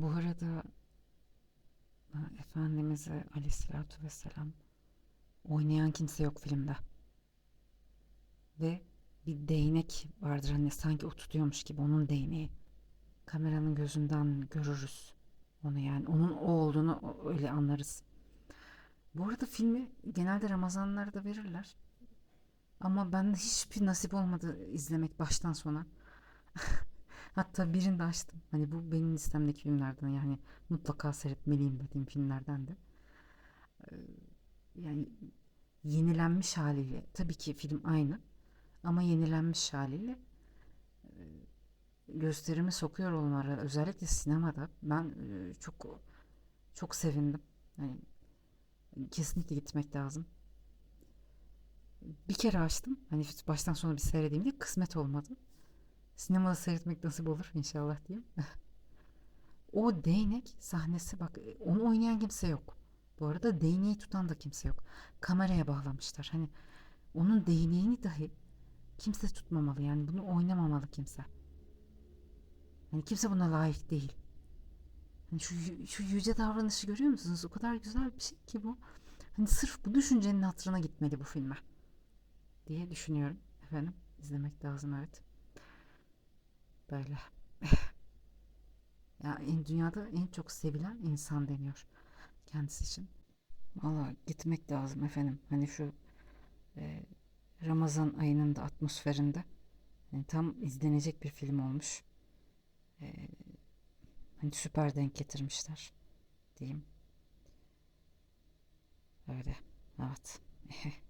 Bu arada ha, Efendimiz'e aleyhissalatü vesselam oynayan kimse yok filmde. Ve bir değnek vardır hani sanki o tutuyormuş gibi onun değneği. Kameranın gözünden görürüz onu yani onun o olduğunu öyle anlarız. Bu arada filmi genelde Ramazanlarda verirler. Ama bende hiçbir nasip olmadı izlemek baştan sona. Hatta birini de açtım. Hani bu benim listemdeki filmlerden yani mutlaka seyretmeliyim dediğim filmlerdendi. Ee, yani yenilenmiş haliyle tabii ki film aynı ama yenilenmiş haliyle e, gösterimi sokuyor onlara özellikle sinemada ben e, çok çok sevindim. Yani kesinlikle gitmek lazım. Bir kere açtım. Hani baştan sona bir seyredeyim diye kısmet olmadı. Sinemada seyretmek nasip olur inşallah diyeyim. O değnek sahnesi bak onu oynayan kimse yok. Bu arada değneği tutan da kimse yok. Kameraya bağlamışlar. Hani onun değneğini dahi kimse tutmamalı. Yani bunu oynamamalı kimse. Yani kimse buna layık değil. Hani şu, şu yüce davranışı görüyor musunuz? O kadar güzel bir şey ki bu. Hani sırf bu düşüncenin hatırına gitmeli bu filme. Diye düşünüyorum. Efendim izlemek lazım evet. Böyle. Ya en dünyada en çok sevilen insan deniyor kendisi için. Valla gitmek lazım efendim. Hani şu e, Ramazan ayının da atmosferinde hani tam izlenecek bir film olmuş. E, hani süper denk getirmişler diyeyim. Öyle. Evet.